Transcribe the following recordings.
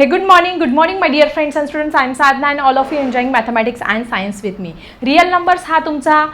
हे good morning good morning my dear friends and students I am Sadhana and all of you enjoying mathematics and science with me real numbers हा तुमचा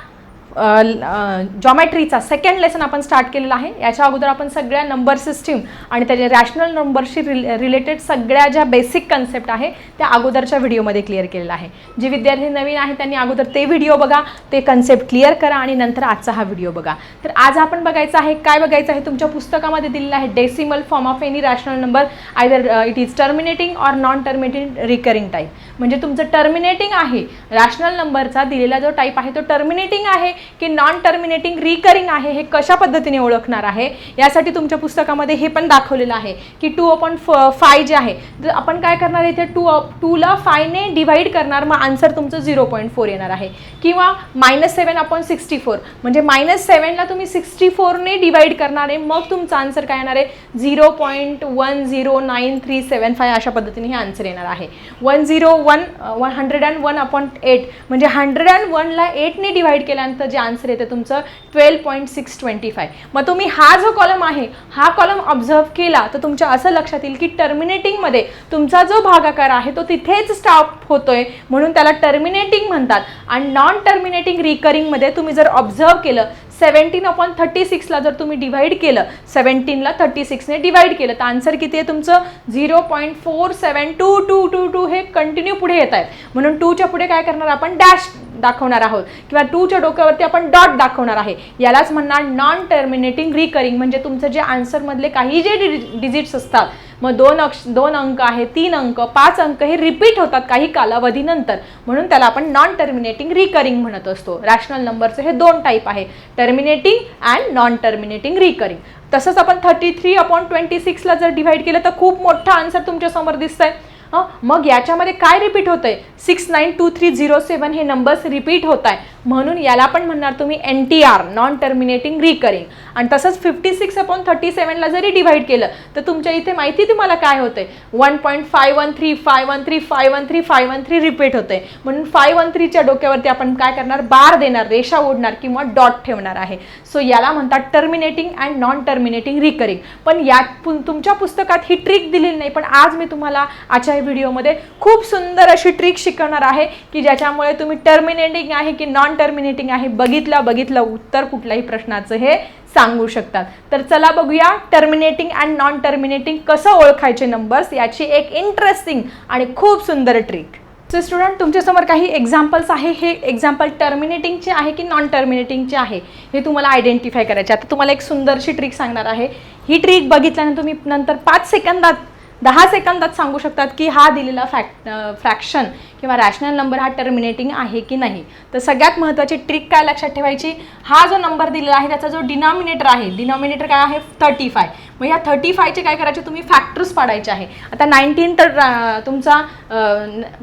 जॉमॅट्रीचा second lesson आपण start केलेला आहे. याच्या अगोदर आपण सगळ्या नंबर सिस्टीम आणि त्याच्या रॅशनल नंबरशी रिले रिलेटेड सगळ्या ज्या बेसिक कन्सेप्ट आहे त्या अगोदरच्या व्हिडिओमध्ये क्लिअर केलेला आहे. जे विद्यार्थी नवीन आहे त्यांनी अगोदर ते व्हिडिओ बघा ते कन्सेप्ट क्लिअर करा आणि नंतर आजचा हा व्हिडिओ बघा. तर आज आपण बघायचं आहे काय बघायचं आहे तुमच्या पुस्तकामध्ये दिलेलं आहे decimal form of any rational number either it is terminating or non terminating recurring type म्हणजे तुमचं टर्मिनेटिंग आहे. रॅशनल नंबरचा दिलेला जो टाईप आहे तो टर्मिनेटिंग आहे की नॉन टर्मिनेटिंग रिकरिंग आहे हे कशा पद्धतीने ओळखणार आहे? यासाठी तुमच्या पुस्तकामध्ये हे पण दाखवलेलं आहे की टू अपॉन फ फाय जे आहे तर आपण काय करणार इथे? टू टूला फायने डिवाईड करणार मग आन्सर तुमचं झिरो पॉईंट फोर येणार आहे. किंवा minus seven upon sixty four म्हणजे मायनस सेवनला तुम्ही सिक्स्टी फोरने डिवाईड करणार आहे मग तुमचा आन्सर काय येणार आहे? Zero point one zero nine three seven five अशा पद्धतीने हे आन्सर येणार आहे. One zero one one hundred and one upon eight म्हणजे हंड्रेड अँड वनला एटने डिवाईड केल्यानंतर जे आन्सर येते तुमचं twelve point six twenty five मग तुम्ही हा जो कॉलम आहे हा कॉलम ऑब्झर्व केला तर तुमच्या असं लक्षात येईल की टर्मिनेटिंगमध्ये तुमचा जो भागाकार आहे तो तिथेच स्टॉप होतोय. म्हणून त्याला टर्मिनेटिंग म्हणतात. आणि नॉन टर्मिनेटिंग रिकरिंगमध्ये तुम्ही जर ऑब्झर्व केलं सेवन्टीन अपॉन थर्टी सिक्सला जर तुम्ही डिव्हाइड केलं सेवन्टीनला थर्टी सिक्सने डिव्हाइड केलं तर आन्सर किती आहे तुमचं? Zero point four seven two two two two हे कंटिन्यू पुढे येत आहेत. म्हणून टूच्या पुढे काय करणार आपण? डॅश दाखवणार आहोत. किंवा टूच्या डोक्यावरती आपण डॉट दाखवणार आहे. यालाच म्हणणार नॉन टर्मिनेटिंग रिकरिंग म्हणजे तुमचं जे आन्सरमधले काही जे डिजिट्स असतात मग दोन अक्ष दोन अंक आहे तीन अंक पाच अंक हे रिपीट होतात काही कालावधीनंतर. म्हणून त्याला आपण नॉन टर्मिनेटिंग रिकरिंग म्हणत असतो. रॅशनल नंबरचे हे दोन टाईप आहे. Terminating and non terminating recurring तसंच आपण थर्टी थ्री अपॉन ट्वेंटी सिक्सला जर डिव्हाइड केलं तर खूप मोठा आन्सर तुमच्यासमोर दिसतंय. आहे मग याच्यामध्ये काय रिपीट होतंय? Six nine two three zero seven हे नंबर्स रिपीट होत आहे म्हणून याला पण म्हणणार तुम्ही N T R non terminating recurring आणि तसंच फिफ्टी सिक्स अपॉन थर्टी सेवनला जरी डिव्हाइड केलं तर तुमच्या इथे माहिती तुम्हाला काय होते one point five one three five one three five one three five one three repeat होते म्हणून फाय वन थ्रीच्या डोक्यावरती आपण काय करणार? बार देणार रेषा ओढणार किंवा डॉट ठेवणार आहे. सो याला म्हणतात terminating and non terminating recurring पण यात पु- तुमच्या पुस्तकात ही ट्रिक दिलेली नाही पण आज मी तुम्हाला आजच्या व्हिडिओमध्ये खूप सुंदर अशी ट्रिक शिकवणार आहे की ज्याच्यामुळे तुम्ही टर्मिनेटिंग आहे की नॉन टर्मिनेटिंग आहे. बघितलं बघितलं उत्तर कुठल्याही प्रश्नाचं हे सांगू शकतात. तर चला बघूया टर्मिनेटिंग अँड नॉन टर्मिनेटिंग कसं ओळखायचे नंबर्स याची एक इंटरेस्टिंग आणि खूप सुंदर ट्रिक सो स्टुडंट तुमच्यासमोर काही एक्झाम्पल्स आहे? हे एक्झाम्पल टर्मिनेटिंगचे आहे की नॉन टर्मिनेटिंगचे आहे? हे तुम्हाला आयडेंटिफाय करायचे. आता तुम्हाला एक सुंदरशी ट्रिक सांगणार आहे. ही ट्रिक बघितल्यानंतर तुम्ही नंतर पाच सेकंदात दहा सेकंदात सांगू शकतात की हा दिलेला फॅक्ट फ्रॅक्शन किंवा रॅशनल नंबर हा टर्मिनेटिंग आहे की नाही. तर सगळ्यात महत्त्वाची ट्रिक काय लक्षात ठेवायची? हा जो नंबर दिलेला आहे त्याचा जो डिनॉमिनेटर आहे डिनॉमिनेटर काय आहे? थर्टी फाय मग या थर्टी फायचे काय करायचे? तुम्ही फॅक्टर्स पाडायचे आहे. आता नाईन्टीन तर तुमचा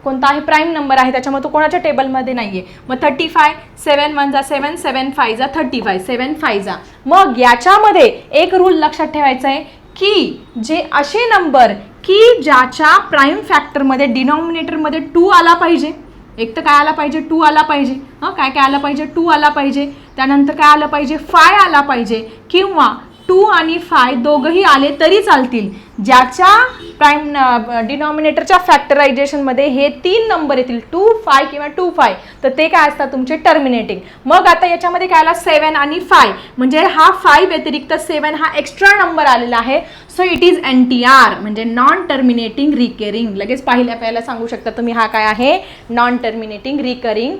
कोणता आहे? प्राईम नंबर आहे. त्याच्यामुळे तो कोणाच्या टेबलमध्ये नाही आहे मग थर्टी फाय सेवन वन जा सेवन सेवन फाय जा थर्टी फाय सेवन फाय जा. मग याच्यामध्ये एक रूल लक्षात ठेवायचा आहे की जे असे नंबर की ज्याच्या प्राईम फॅक्टरमध्ये डिनॉमिनेटरमध्ये टू आला पाहिजे. एक तर काय आला पाहिजे? टू आला पाहिजे. हां काय काय आला पाहिजे? टू आला पाहिजे. त्यानंतर काय आलं पाहिजे? फाय आला पाहिजे. किंवा टू आणि फाय दोघंही आले तरी चालतील. ज्याच्या प्राईम डिनॉमिनेटरच्या फॅक्टरायझेशनमध्ये हे तीन नंबर येतील टू फाय किंवा टू फाय तर ते काय असतात तुमचे टर्मिनेटिंग मग आता याच्यामध्ये काय आला? सेवन आणि फाय म्हणजे हा फाय व्यतिरिक्त सेवन हा एक्स्ट्रा नंबर आलेला आहे. So it is N T R म्हणजे नॉन टर्मिनेटिंग रिकेरिंग लगेच पाहिल्या पाहिला सांगू शकता तुम्ही हा काय आहे? नॉन टर्मिनेटिंग रिकरिंग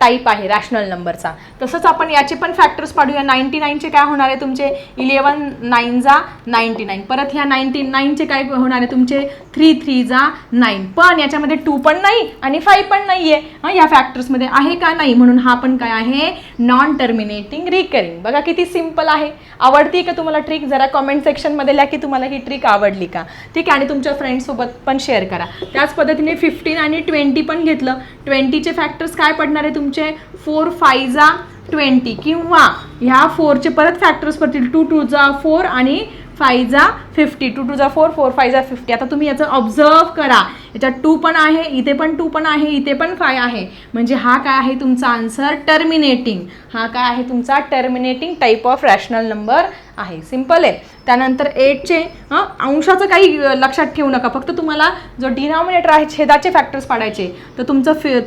टाईप आहे रॅशनल नंबरचा तसंच आपण याचे पण फॅक्टर्स पाडूया. नाईन्टी नाईनचे काय होणार आहे तुमचे? इलेवन नाईन जा नाईन्टी नाईन परत ह्या नाईन्टी नाईनचे काय होणार आहे? तुमचे थ्री थ्री जा नाईन पण याच्यामध्ये टू पण नाही आणि फाईव्ह पण नाही आहे हां या फॅक्टर्समध्ये आहे का नाही? म्हणून हा पण काय आहे? नॉन टर्मिनेटिंग रिकरिंग बघा किती सिंपल आहे. आवडती का तुम्हाला ट्रिक जरा कमेंट सेक्शनमध्ये लिहा की तुम्हाला ही ट्रिक आवडली का? ठीक आहे आणि तुमच्या फ्रेंड्ससोबत पण शेअर करा. त्याच पद्धतीने फिफ्टीन आणि ट्वेंटी पण घेतलं. ट्वेंटीचे फॅक्टर्स काय पडणार आहे तुमचे? फोर फायजा ट्वेंटी किंवा ह्या फोरचे परत फॅक्टर्स पडतील. टू टू जा फोर आणि फाय जा फिफ्टी टू टू जा फोर फोर फाय जा फिफ्टी आता तुम्ही याचं ऑब्झर्व करा. याच्यात टू पण आहे इथे पण टू पण आहे इथे पण फाय आहे. म्हणजे हा काय आहे तुमचा आन्सर टर्मिनेटिंग हा काय आहे तुमचा? Terminating type of rational number आहे. सिंपल आहे. त्यानंतर एटचे हां अंशाचं काही लक्षात ठेवू नका. फक्त तुम्हाला जो डिनॉमिनेटर आहे छेदाचे फॅक्टर्स पाडायचे. तर तुमचं फि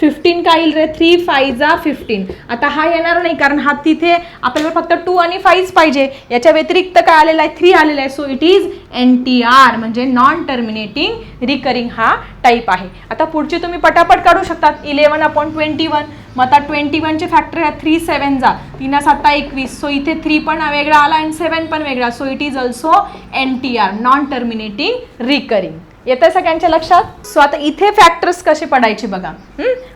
फिफ्टीन काय येईल रे? थ्री फायजा फिफ्टीन आता हा येणार नाही कारण हा तिथे आपल्याला फक्त टू आणि फाईव्ह पाहिजे. याच्या व्यतिरिक्त काय आलेला आहे? थ्री आलेला आहे. So it is N T R म्हणजे नॉन टर्मिनेटिंग रिकरिंग हा टाईप आहे. आता पुढची तुम्ही पटापट काढू शकतात. इलेवन अपॉन ट्वेंटी वन मग आता ट्वेंटी वनचे फॅक्टर आहे थ्री सेवन जा. तीन साता एकवीस. सो इथे थ्री पण वेगळा आला आणि सेवन पण वेगळा. So it is also N T R non terminating recurring येतं सगळ्यांच्या लक्षात? सो आता इथे फॅक्टर्स कसे पडायचे बघा.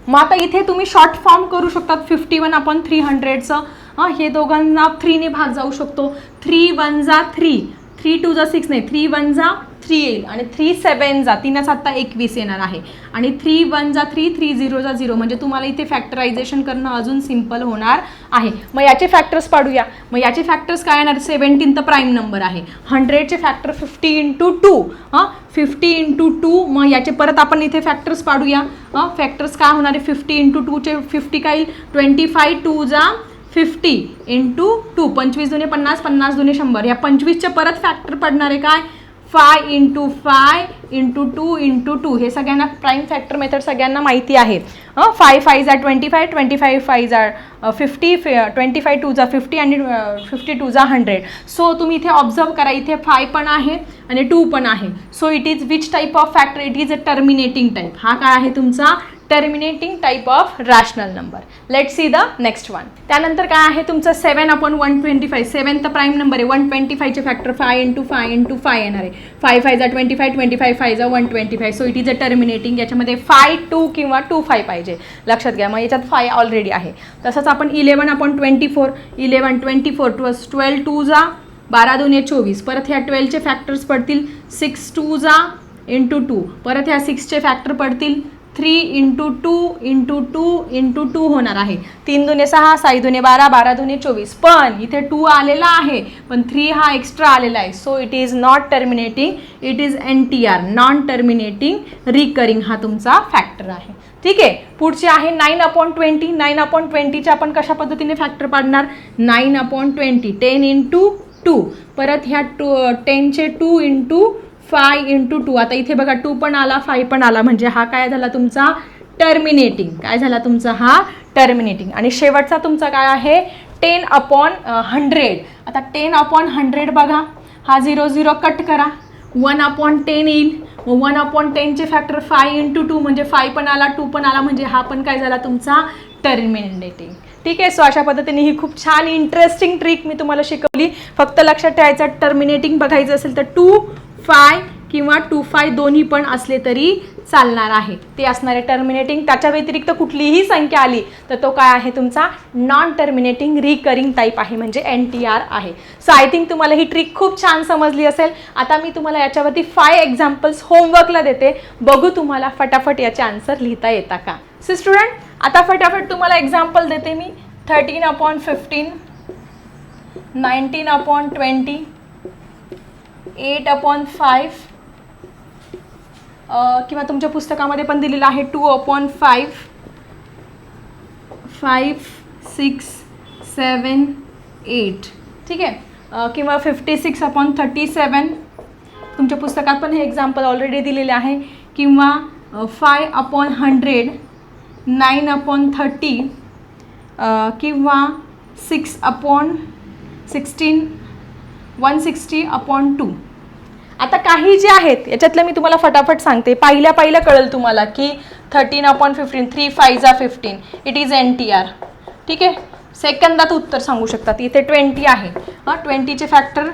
मग आता इथे तुम्ही शॉर्ट फॉर्म करू शकतात. फिफ्टी वन आपण थ्री हंड्रेडचं हां हे दोघांना थ्रीने भाग जाऊ शकतो. थ्री वन जा थ्री थ्री टू जा सिक्स नाही थ्री वन जा थ्री येईल आणि थ्री सेवन जा तीन आत्ता एकवीस येणार आहे. आणि थ्री वन जा थ्री थ्री झिरो जा झिरो. म्हणजे तुम्हाला इथे फॅक्टरायझेशन करणं अजून सिंपल होणार आहे. मग याचे फॅक्टर्स पाडूया. मग याचे फॅक्टर्स काय येणार? सेवन्टीन तर प्राईम नंबर आहे. हंड्रेडचे फॅक्टर फिफ्टी इंटू टू हां? फिफ्टी इंटू टू मग याचे परत आपण इथे फॅक्टर्स पाडूया. हां? फॅक्टर्स काय होणार आहे? फिफ्टी इंटू टूचे फिफ्टी काय येईल? ट्वेंटी फाय टू जा फिफ्टी इंटू टू पंचवीस दुने पन्नास पन्नास दुने शंभर. या पंचवीसचे परत फॅक्टर पडणार आहे काय? Five into five into two into two. हे सगळ्यांना प्राईम फॅक्टर मेथड सगळ्यांना माहिती आहे. फाय फाय जा twenty five twenty five five जा फिफ्टी ट्वेंटी फाय टू जा फिफ्टी आणि फिफ्टी टू जा हंड्रेड. सो तुम्ही इथे ऑब्झर्व करा इथे फाय पण आहे आणि टू पण आहे. So it is which type of factor it is a terminating type हा काय आहे तुमचा? Terminating type of rational number let see the next one त्यानंतर काय आहे? तुमचं seven upon one twenty five seven तर प्राईम नंबर आहे. One twenty फायचे factor five into five into five येणार आहे. फाय फाय जा twenty five twenty five five जा one twenty five so it is a terminating याच्यामध्ये five two किंवा two five पाहिजे. लक्षात घ्या. मग याच्यात फाय ऑलरेडी आहे. तसंच आपण eleven upon twenty four eleven twenty four two twelve two जा बारा दोन चोवीस. परत ह्या ट्वेल्वचे फॅक्टर्स पडतील. सिक्स टू जा इंटू टू परत ह्या सिक्सचे फॅक्टर पडतील. Three into two into two into two होणार आहे. तीन दुने सहा साई दुने बारा बारा दुने चोवीस. पण इथे टू आलेला आहे पण थ्री हा एक्स्ट्रा आलेला आहे. So it is not terminating it is N T R non terminating recurring हा तुमचा फॅक्टर आहे. ठीक आहे? पुढचे आहे nine upon twenty nine upon ट्वेंटीचे आपण कशा पद्धतीने फॅक्टर पाडणार? Nine upon twenty ten into two परत ह्या two टेनचे two into five into two आता इथे बघा टू पण आला फाय पण आला. म्हणजे हा काय झाला तुमचा? टर्मिनेटिंग काय झाला तुमचा हा? टर्मिनेटिंग आणि शेवटचा तुमचा काय आहे? टेन अपॉन हंड्रेड आता टेन अपॉन हंड्रेड बघा. हा झिरो झिरो कट करा. वन अपॉन टेन येईल. मग वन अपॉन टेनचे फॅक्टर फाय इंटू टू म्हणजे फाय पण आला टू पण आला. म्हणजे हा पण काय झाला तुमचा? टर्मिनेटिंग ठीक आहे? सो अशा पद्धतीने ही खूप छान इंटरेस्टिंग ट्रिक मी तुम्हाला शिकवली. फक्त लक्षात ठेवायचं टर्मिनेटिंग बघायचं असेल तर टू फाय किंवा टू फाय दोन्ही पण असले तरी चालणार आहे. ते असणारे टर्मिनेटिंग त्याच्या व्यतिरिक्त कुठलीही संख्या आली तर तो काय आहे तुमचा? नॉन टर्मिनेटिंग रिकरिंग टाईप आहे म्हणजे एन टी आर आहे. सो आय थिंक तुम्हाला ही ट्रिक खूप छान समजली असेल. आता मी तुम्हाला याच्यावरती फाय एक्झाम्पल्स होमवर्कला देते. बघू तुम्हाला फटाफट याचे आन्सर लिहिता येता का? सो स्टुडंट आता फटाफट तुम्हाला एक्झाम्पल देते मी. Thirteen upon fifteen nineteen upon twenty eight upon five. किंवा तुमच्या पुस्तकामध्ये पण दिलेलं आहे two upon five. Five six seven eight. ठीक आहे? किंवा fifty six upon thirty seven तुमच्या पुस्तकात पण हे एक्झाम्पल ऑलरेडी दिलेले आहे. किंवा five upon hundred nine upon thirty किंवा six upon sixteen one sixty upon two. आता काही जे आहेत याच्यातलं मी तुम्हाला फटाफट सांगते. पहिल्या पहिल्या कळेल तुम्हाला की thirteen upon fifteen three five जा fifteen it is N T R ठीक आहे? सेकंदात उत्तर सांगू शकतात इथे ट्वेंटी आहे. हां ट्वेंटीचे फॅक्टर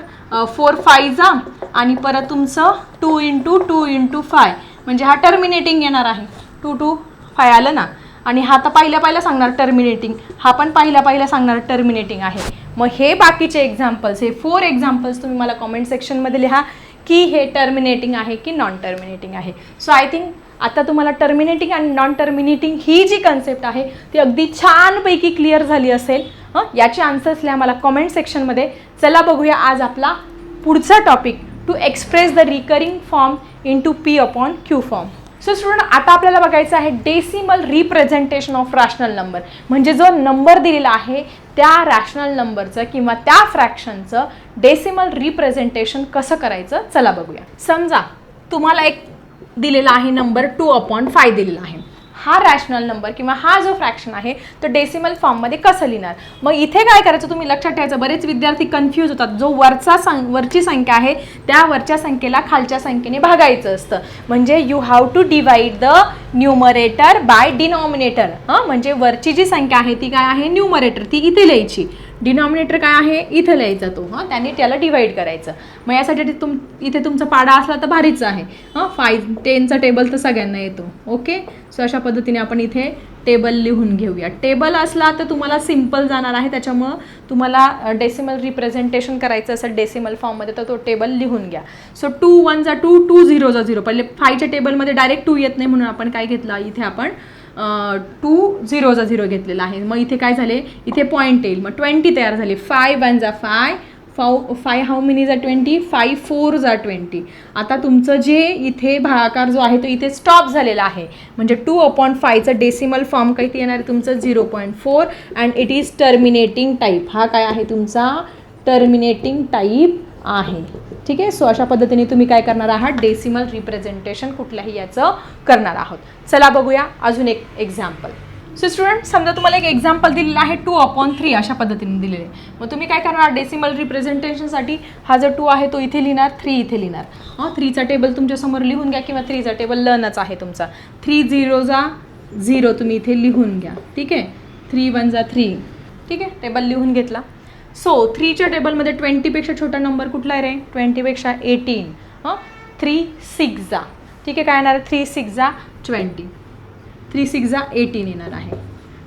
फोर फाय जा आणि परत तुमचं two into two into five म्हणजे हा टर्मिनेटिंग येणार आहे. टू टू फाय आलं ना? आणि हा तर पहिल्या पहिल्या सांगणार टर्मिनेटिंग हा पण पहिल्या पहिल्या सांगणार टर्मिनेटिंग आहे. मग हे बाकीचे एक्झाम्पल्स हे फोर एक्झाम्पल्स तुम्ही मला कॉमेंट सेक्शनमध्ये लिहा. की हे टर्मिनेटिंग आहे की नॉन टर्मिनेटिंग आहे. सो आय थिंक आता तुम्हाला टर्मिनेटिंग आणि नॉन टर्मिनेटिंग ही जी कन्सेप्ट आहे ती अगदी छानपैकी क्लिअर झाली असेल. हं? याचे आन्सर्स लिहा मला कॉमेंट सेक्शनमध्ये चला बघूया आज आपला पुढचा topic to express the recurring form in to p upon q form so student आता आपल्याला बघायचं आहे decimal representation of rational number म्हणजे जो नंबर दिलेला आहे त्या रॅशनल नंबरचं किंवा त्या फ्रॅक्शनचं डेसिमल रिप्रेझेंटेशन कसं करायचं? चला बघूया. समजा तुम्हाला एक दिलेला आहे नंबर टू अपॉन फाय दिलेला आहे. हा रॅशनल नंबर किंवा हा जो फ्रॅक्शन आहे तो डेसिमल फॉर्ममध्ये कसं लिहिणार? मग इथे काय करायचं तुम्ही लक्षात ठेवायचं बरेच विद्यार्थी कन्फ्यूज होतात. जो वरचा सं वरची संख्या आहे त्या वरच्या संख्येला खालच्या संख्येने भागायचं असतं. म्हणजे you have to divide the numerator by denominator हां? म्हणजे वरची जी संख्या आहे ती काय आहे? न्यूमरेटर ती इथे लिहायची. डिनॉमिनेटर काय आहे? इथं लिहायचा तो हां? त्यांनी त्याला डिवाइड करायचं. मग यासाठी तुम इथे तुमचा पाडा असला तर भारीच आहे हां? फाय टेनचा टेबल तर सगळ्यांना येतो ओके सो अशा पद्धतीने आपण इथे टेबल लिहून घेऊया. टेबल असला तर तुम्हाला सिंपल जाणार आहे त्याच्यामुळं तुम्हाला डेसिमल रिप्रेझेंटेशन करायचं असेल डेसिमल फॉर्ममध्ये तर तो टेबल लिहून घ्या. So two one two two झिरोचा zero पहिले फायच्या टेबलमध्ये डायरेक्ट टू येत नाही म्हणून आपण काय घेतला? इथे आपण टू झिरोचा झिरो घेतलेला आहे. मग इथे काय झाले? इथे पॉईंट येईल. मग ट्वेंटी तयार झाली. फाय वन जा five five five how many जा ट्वेंटी फाय फोर जा ट्वेंटी आता तुमचं जे इथे भागाकार जो आहे तो इथे स्टॉप झालेला आहे. म्हणजे टू अपॉइंट फायचं डेसिमल फॉर्म काही येणार? आहे तुमचं zero point four and it is terminating type हा काय आहे? तुमचा टर्मिनेटिंग टाईप आहे. ठीक आहे? सो अशा पद्धतीने तुम्ही काय करणार आहात? डेसिमल रिप्रेझेंटेशन कुठल्याही याचं करणार आहोत. चला बघूया अजून एक एक्झाम्पल सो स्टुडंट समजा तुम्हाला एक एक्झाम्पल दिलेलं आहे टू अपॉन थ्री अशा पद्धतीने दिलेले आहे. मग तुम्ही काय करणार? डेसिमल रिप्रेझेंटेशनसाठी हा जो टू आहे तो इथे लिहिणार थ्री इथे लिहिणार. हां थ्रीचा टेबल तुमच्यासमोर लिहून घ्या किंवा थ्रीचा टेबल लर्नच आहे तुमचा. थ्री झिरोचा झिरो तुम्ही इथे लिहून घ्या. ठीक आहे? थ्री वन जा थ्री ठीक आहे? टेबल लिहून घेतला. सो थ्रीच्या टेबलमध्ये ट्वेंटीपेक्षा छोटा नंबर कुठला आहे रे? ट्वेंटीपेक्षा एटीन हां? थ्री सिक्स जा ठीक आहे काय येणार आहे? थ्री सिक्स जा ट्वेंटी थ्री सिक्स जा एटीन येणार आहे.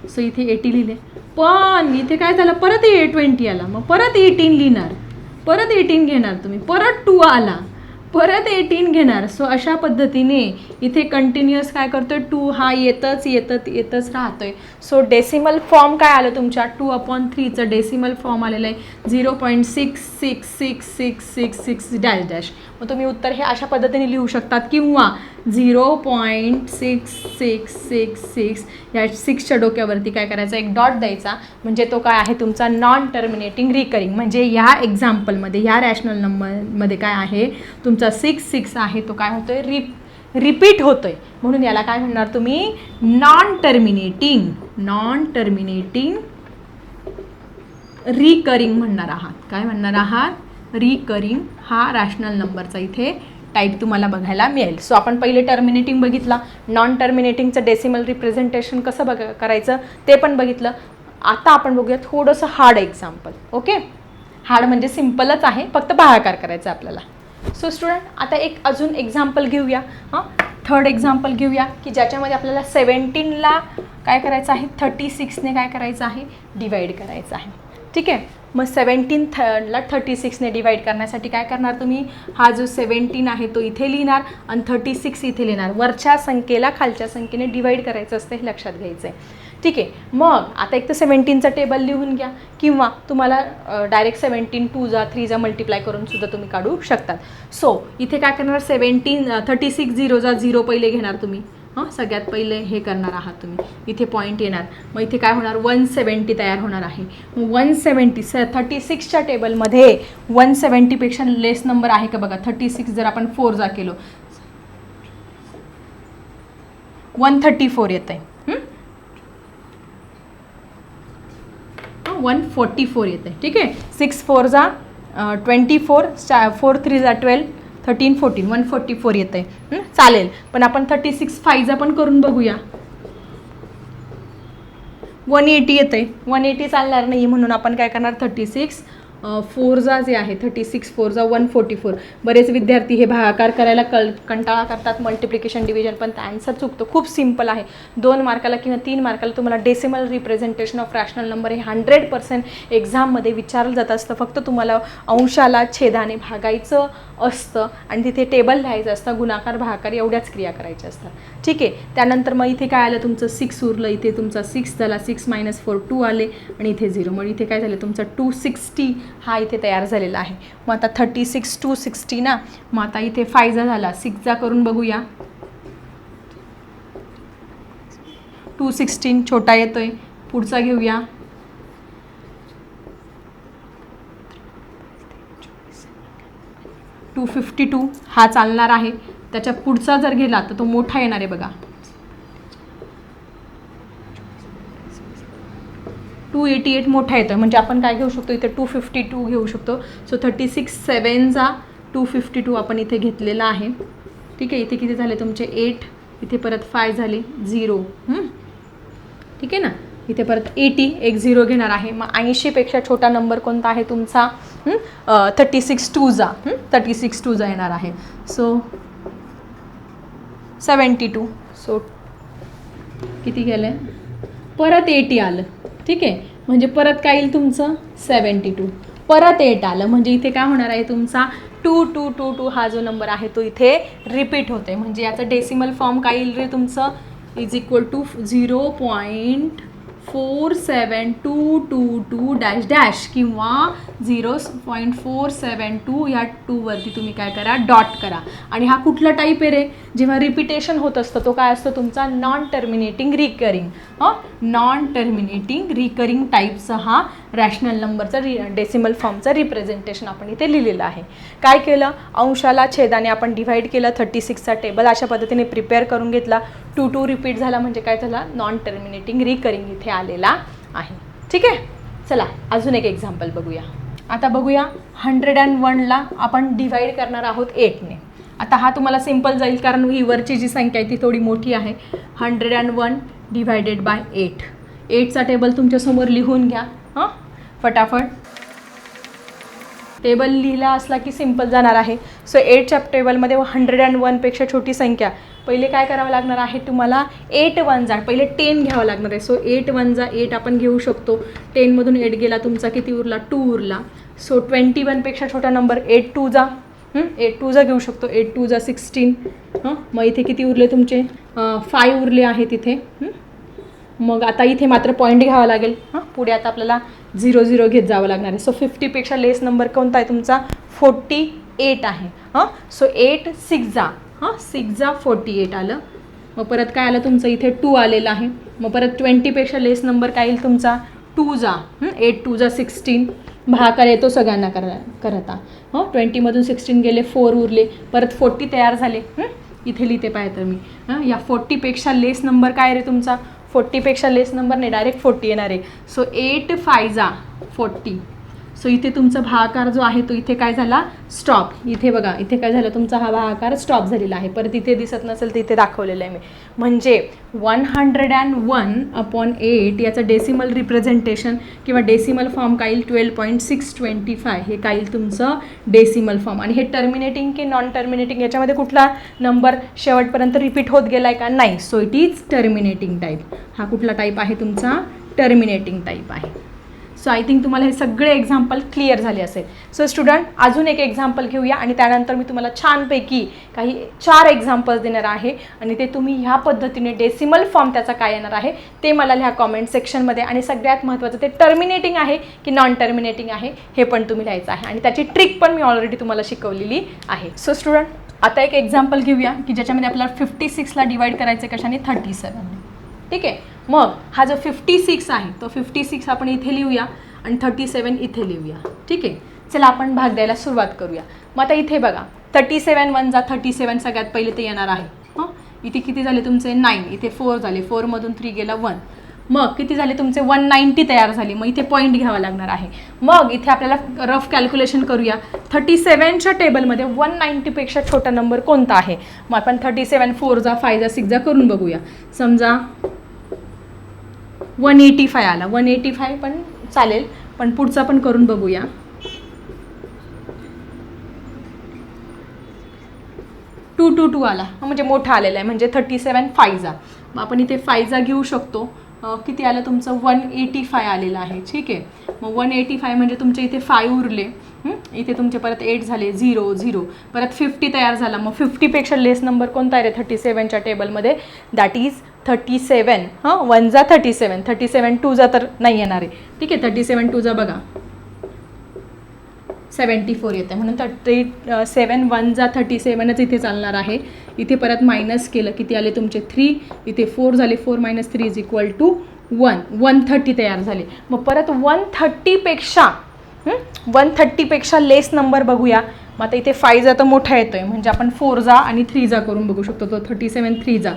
सो इथे एटी लिहिले. पण इथे काय झालं? परत ए ट्वेंटी आला. मग परत एटीन लिहिणार. परत एटीन घेणार तुम्ही. परत टू आला. परत एटीन घेणार. सो अशा पद्धतीने इथे कंटिन्युअस काय करतोय? टू हा येतच येतच येतच राहतोय. सो डेसिमल फॉर्म काय आलं तुमच्या? टू अपॉन थ्रीचं डेसिमल फॉर्म आलेलं आहे. Zero point six six six six six six dash dash मग तुम्ही उत्तर हे अशा पद्धतीने लिहू शकतात. किंवा zero point six six six six या सिक्सच्या डोक्यावरती काय करायचं? एक डॉट द्यायचा. म्हणजे तो काय आहे? तुमचा नॉन टर्मिनेटिंग रिकरिंग म्हणजे ह्या एक्झाम्पलमध्ये ह्या रॅशनल नंबरमध्ये काय आहे? तुमचा सिक्स सिक्स आहे तो काय होतोय? रिप रिपीट होतो आहे म्हणून याला काय म्हणणार तुम्ही? Non terminating non terminating recurring म्हणणार आहात. काय म्हणणार आहात? रिकरिंग हा रॅशनल नंबरचा इथे टाईप तुम्हाला बघायला मिळेल. सो आपण पहिले टर्मिनेटिंग बघितला. नॉन टर्मिनेटिंगचं डेसिमल रिप्रेझेंटेशन कसं बघ करायचं ते पण बघितलं. आता आपण बघूया थोडंसं हार्ड एक्झाम्पल ओके हार्ड म्हणजे सिम्पलच आहे फक्त भागाकार करायचा आपल्याला. सो स्टुडंट आता एक अजून एक्झाम्पल घेऊया. हां? थर्ड एक्झाम्पल घेऊया की ज्याच्यामध्ये आपल्याला सेवन्टीनला काय करायचं आहे? थर्टी सिक्सने काय करायचं आहे? डिवाईड करायचं आहे. ठीक आहे? मग सेवन्टीन थला थर्टी सिक्सने डिवाईड करण्यासाठी काय करणार तुम्ही? हा जो सेवन्टीन आहे तो इथे लिहिणार आणि थर्टी सिक्स इथे लिहिणार. वरच्या संख्येला खालच्या संख्येने डिवाईड करायचं असतं हे लक्षात घ्यायचं आहे ठीक आहे. मग आता एक तर सेवन्टीनचा टेबल लिहून घ्या किंवा तुम्हाला डायरेक्ट सेवन्टीन टू जा थ्री जा मल्टिप्लाय करून सुद्धा तुम्ही काढू शकतात. सो इथे काय करणार? सेवन्टीन थर्टी सिक्स झिरो जा झिरो पहिले घेणार तुम्ही. हां सगळ्यात पहिले हे करणार आहात तुम्ही. इथे पॉईंट येणार. मग इथे काय होणार? वन सेवन्टी तयार होणार आहे. मग वन सेवन्टी स थर्टी सिक्सच्या टेबलमध्ये वन सेवन्टीपेक्षा लेस नंबर आहे का बघा? थर्टी सिक्स जर आपण फोर जा केलो. वन थर्टी फोर येतं आहे वन फोर्टी फोर येते ठीक आहे? सिक्स फोर जा ट्वेंटी फोर फोर थ्री जा twelve thirteen fourteen one forty four येतं आहे चालेल. पण आपण थर्टी सिक्स फाईजा पण करून बघूया. वन एटी येतं आहे वन एटी चालणार नाही म्हणून आपण काय करणार? Thirty six. फोरजा जे आहे थर्टी सिक्स फोरजा वन फोर्टी फोर बरेच विद्यार्थी हे भागाकार करायला कल कंटाळा करतात मल्टिप्लिकेशन डिव्हिजन पण त्या आन्सर चुकतो. खूप सिंपल आहे. दोन मार्काला किंवा तीन मार्काला तुम्हाला decimal representation of rational number हे हंड्रेड पर्सेंट एक्झाममध्ये विचारलं जात असतं. फक्त तुम्हाला अंशाला छेदाने भागायचं असतं आणि तिथे टेबल लिहायचं असतं. गुणाकार भागाकार एवढ्याच क्रिया करायच्या असतात. ठीक आहे? त्यानंतर मग इथे काय आलं? तुमचं सिक्स उरलं. इथे तुमचा सिक्स झाला. सिक्स मायनस फोर टू आले. आणि इथे झिरो मग इथे काय झालं? तुमचं टू सिक्स्टी हा इथे तयार झालेला आहे. मग आता थर्टी सिक्स टू सिक्स्टी ना मग आता इथे फायजा झाला. सिक्सचा करून बघूया. टू सिक्स्टीन छोटा येतोय. पुढचा घेऊया. टू फिफ्टी टू हा चालणार आहे. त्याच्या पुढचा जर गेला तर तो मोठा येणार आहे बघा. टू एटी एट मोठा येतो म्हणजे आपण काय घेऊ शकतो? इथे टू फिफ्टी टू घेऊ शकतो. सो थर्टी सिक्स सेवनचा टू फिफ्टी टू आपण इथे घेतलेला आहे. ठीक आहे? इथे किती झाले तुमचे? एट इथे परत फाय झाले. झिरो ठीक आहे ना? इथे परत एटी एक झिरो घेणार आहे. मग ऐंशीपेक्षा छोटा नंबर कोणता आहे तुमचा? थर्टी सिक्स टूचा थर्टी सिक्स टूचा येणार आहे. सो सेवन्टी टू सो किती गेलं? परत एटी आलं. ठीक आहे? म्हणजे परत काय येईल तुमचं? Seventy two. परत एट आलं. म्हणजे इथे काय होणार आहे तुमचा? टू टू टू टू हा जो नंबर आहे तो इथे रिपीट होते म्हणजे याचं डेसिमल फॉर्म काय येईल रे तुमचं? Is equal to zero point four seven two two two dash dash किंवा zero point four seven two ह्या टूवरती तुम्ही काय करा? डॉट करा. आणि हा कुठला टाईप आहे रे? जेव्हा रिपिटेशन होत असतं तो काय असतो तुमचा? Non terminating recurring non terminating recurring टाईपचा हा रॅशनल नंबरचा रि डेसिमल फॉर्मचं रिप्रेझेंटेशन आपण इथे लिहिलेलं आहे. काय केलं? अंशाला छेदाने आपण डिव्हाइड केलं थर्टी सिक्सचा टेबल अशा पद्धतीने प्रिपेअर करून घेतला. टू टू रिपीट झाला म्हणजे काय झाला? नॉन टर्मिनेटिंग रिकरिंग इथे आलेला आहे. ठीक आहे? चला अजून एक एक्झाम्पल बघूया. आता बघूया हंड्रेड अँड वनला आपण डिव्हाइड करणार आहोत एटने आता हा तुम्हाला सिंपल जाईल कारण ही वरची जी संख्या आहे ती थोडी मोठी आहे. Hundred and one divided by eight एटचा table तुमच्यासमोर लिहून घ्या. हां? फटाफट. टेबल लिहिला असला की सिंपल जाणार आहे. सो एटच्या टेबलमध्ये हंड्रेड अँड वनपेक्षा छोटी संख्या. पहिले काय करावं लागणार आहे? तुम्हाला एट वन जा. पहिले टेन घ्यावं लागणार आहे. सो एट वन जा. एट आपण घेऊ शकतो. टेनमधून एट गेला तुमचा किती उरला? टू उरला. सो ट्वेंटी वनपेक्षा छोटा नंबर एट टू जा. एट टू जा घेऊ शकतो. एट टू जा सिक्स्टीन हां? मग इथे किती उरले तुमचे? फाय उरले आहेत इथे मग आता इथे मात्र पॉईंट घ्यावा लागेल. हां? पुढे आता आपल्याला झिरो झिरो घेत जावं लागणार आहे. सो फिफ्टीपेक्षा लेस नंबर कोणता आहे तुमचा? फोर्टी एट आहे. हां? सो एट सिक्स जा. हां? सिक्स जा फोर्टी एट आलं. मग परत काय आलं तुमचं? इथे टू आलेलं आहे. मग परत ट्वेंटीपेक्षा लेस नंबर काय येईल तुमचा? टू जा. एट टू जा सिक्स्टीन भाकार येतो सगळ्यांना कर करता. हं? ट्वेंटीमधून सिक्स्टीन गेले फोर उरले. परत फोर्टी तयार झाले. इथे लिहिते पाहिजे तर मी. हां या फोर्टीपेक्षा लेस नंबर काय रे तुमचा? फोर्टीपेक्षा लेस नंबर नाही डायरेक्ट फोर्टी येणार आहे. सो एट फायजा फोर्टी सो इथे तुमचा भागाकार जो आहे तो इथे काय झाला? स्टॉप इथे बघा इथे काय झालं? तुमचा हा भागाकार स्टॉप झालेला आहे. परत इथे दिसत नसेल तर इथे दाखवलेलं आहे मी. म्हणजे one hundred and one upon eight याचं डेसिमल रिप्रेझेंटेशन किंवा डेसिमल फॉर्म काय येईल twelve point six twenty five हे काय येईल तुमचं डेसिमल फॉर्म आणि हे टर्मिनेटिंग की नॉन टर्मिनेटिंग याच्यामध्ये कुठला नंबर शेवटपर्यंत रिपीट होत गेला आहे का? नाही. So it is terminating type हा कुठला टाईप आहे? तुमचा टर्मिनेटिंग टाईप आहे. सो आय थिंक तुम्हाला हे सगळे एक्झाम्पल क्लिअर झाले असेल. सो स्टुडंट अजून एक एक्झाम्पल घेऊया आणि त्यानंतर मी तुम्हाला छानपैकी काही चार एक्झाम्पल्स देणार आहे आणि ते तुम्ही ह्या पद्धतीने डेसिमल फॉर्म त्याचा काय येणार आहे ते मला लिहा कॉमेंट सेक्शनमध्ये आणि सगळ्यात महत्त्वाचं ते टर्मिनेटिंग आहे की नॉन टर्मिनेटिंग आहे हे पण तुम्ही लिहायचं आहे. आणि त्याची ट्रिक पण मी ऑलरेडी तुम्हाला शिकवलेली आहे. सो स्टुडंट आता एक एक्झाम्पल घेऊया की ज्याच्यामध्ये आपल्याला फिफ्टी सिक्सला डिवाईड करायचं कशाने? थर्टी सेवन ठीक आहे? मग हा जो फिफ्टी सिक्स आहे तो फिफ्टी सिक्स आपण इथे लिहूया आणि थर्टी सेवन इथे लिहूया. ठीक आहे? चला आपण भाग द्यायला सुरुवात करूया. मग आता इथे बघा थर्टी सेवन वन जा थर्टी सेवन सगळ्यात पहिले ते येणार आहे. हां? इथे किती झाले तुमचे? नाईन इथे फोर झाले. फोरमधून थ्री गेला वन मग किती झाले तुमचे? वन नाईन्टी तयार झाली. मग इथे पॉईंट घ्यावा लागणार आहे. मग इथे आपल्याला रफ कॅल्क्युलेशन करूया. थर्टी सेवनच्या टेबलमध्ये वन नाईन्टीपेक्षा छोटा नंबर कोणता आहे? मग आपण थर्टी सेवन फोर जा फाय जा सिक्स जा करून बघूया. समजा वन एटी फाय आला. वन एटी फाय पण चालेल पण पुढचा पण करून बघूया. टू टू टू आला. म्हणजे मोठा आलेला आहे म्हणजे थर्टी सेवन फायजा मग आपण इथे फायजा घेऊ शकतो. किती आलं तुमचं? वन एटी फाय आलेलं आहे. ठीक आहे. मग वन एटी फाय म्हणजे तुमचे इथे फाय उरले. इथे तुमचे परत एट झाले झिरो झिरो परत फिफ्टी तयार झाला. मग फिफ्टीपेक्षा लेस नंबर कोणता आहे रे? थर्टी सेवनच्या टेबलमध्ये दॅट इज थर्टी सेवन हां वन जा thirty seven thirty seven two जा तर नाही येणार आहे. ठीक आहे थर्टी सेवन टू जा बघा. सेवन्टी फोर येते म्हणून थर्टी सेवन वन जा थर्टी सेवनच इथे चालणार आहे. इथे परत मायनस केलं किती आले तुमचे? थ्री इथे फोर झाले four minus three is equal to one one thirty तयार झाले. मग परत वन थर्टीपेक्षा वन थर्टीपेक्षा लेस नंबर बघूया. मग आता इथे फायचा तर मोठा येतो आहे म्हणजे आपण फोर जा आणि थ्री जा करून बघू शकतो. तो थर्टी सेवन थ्री जा.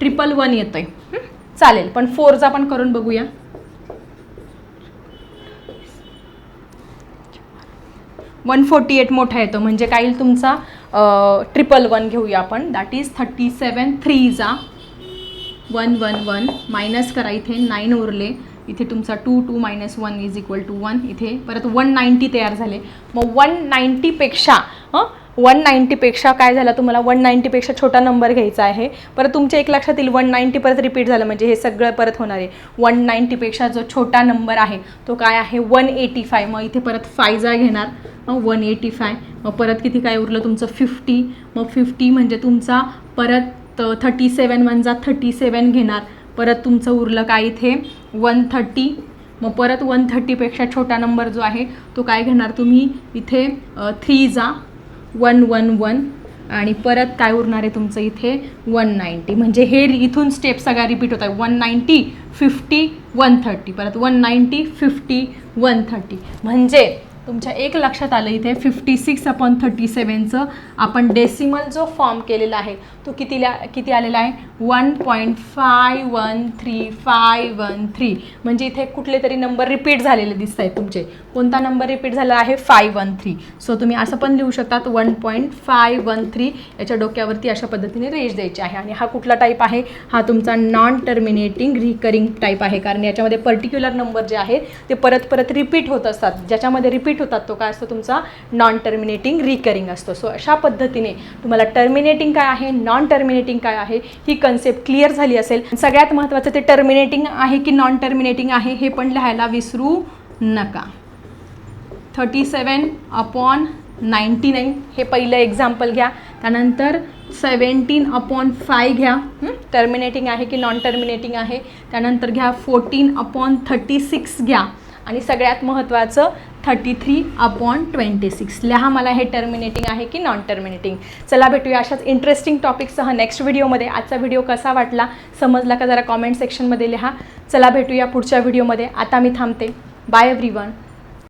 ट्रिपल वन येतो आहे चालेल पण फोरचा पण करून बघूया. वन फोर्टी एट मोठा येतो म्हणजे काय येईल तुमचा ट्रिपल वन घेऊया आपण. दॅट इज थर्टी सेवन थ्रीचा वन वन वन मायनस करा इथे नाईन उरले. इथे तुमचा two two minus one is equal to one इथे परत वन नाईंटी तयार झाले. मग वन नाईंटीपेक्षा हं? वन नाईंटीपेक्षा काय झालं? तुम्हाला वन नाईंटीपेक्षा छोटा नंबर घ्यायचा आहे. परत तुमच्या एक लक्षात येईल वन नाईंटी परत रिपीट झालं म्हणजे हे सगळं परत होणार आहे. वन नाईंटीपेक्षा जो छोटा नंबर आहे तो काय आहे? वन एटी फाय मग इथे परत फायजा घेणार. मग वन एटी फाय मग परत किती काय उरलं तुमचं? फिफ्टी मग फिफ्टी म्हणजे तुमचा परत थर्टी सेवन वन जा थर्टी सेवन घेणार. परत तुमचं उरलं काय इथे? वन थर्टी मग परत वन थर्टीपेक्षा छोटा नंबर जो आहे तो काय घेणार? तुम्ही इथे थ्री जा. वन वन वन आणि परत काय उरणार आहे तुमचं इथे वन नाईंटी म्हणजे हे इथून स्टेप सगळ्या रिपीट होत आहे one ninety fifty one thirty परत one ninety fifty one thirty म्हणजे तुमच्या एक लक्षात आलं इथे फिफ्टी सिक्स अपॉन थर्टी सेवनचं आपण डेसिमल जो फॉर्म केलेला आहे तो कितीला किती आलेला आहे? One point five one three five one three म्हणजे इथे कुठले तरी नंबर रिपीट झालेले दिसत आहेत तुमचे. कोणता नंबर रिपीट झाला आहे? फाय वन थ्री सो तुम्ही असं पण लिहू शकतात one point five one three याच्या डोक्यावरती अशा पद्धतीने रेज द्यायची आहे. आणि हा कुठला टाईप आहे? हा तुमचा नॉन टर्मिनेटिंग रिकरिंग टाईप आहे. कारण याच्यामध्ये पर्टिक्युलर नंबर जे आहे ते परत परत रिपीट होत असतात. ज्याच्यामध्ये रिपीट होतात तो काय असतो तुमचा? नॉन टर्मिनेटिंग रिकरिंग असतो. सो अशा पद्धतीने तुम्हाला टर्मिनेटिंग काय आहे? नॉन टर्मिनेटिंग काय आहे? ही कन्सेप्ट क्लिअर झाली असेल. सगळ्यात महत्त्वाचं ते टर्मिनेटिंग आहे की नॉन टर्मिनेटिंग आहे हे पण लिहायला विसरू नका. Thirty seven upon ninety nine हे पहिलं एक्झाम्पल घ्या. त्यानंतर सेवन्टीन अपॉन फाय घ्या. टर्मिनेटिंग आहे की नॉन टर्मिनेटिंग आहे? त्यानंतर घ्या फोर्टीन अपॉन थर्टी सिक्स घ्या. आणि सगळ्यात महत्त्वाचं thirty three upon twenty six लिहा मला हे टर्मिनेटिंग आहे की नॉन टर्मिनेटिंग चला भेटूया अशाच इंटरेस्टिंग टॉपिकसह नेक्स्ट व्हिडिओमध्ये आजचा व्हिडिओ कसा वाटला? समजला का? जरा कॉमेंट सेक्शनमध्ये लिहा. चला भेटूया पुढच्या व्हिडिओमध्ये आता मी थांबते. Bye every one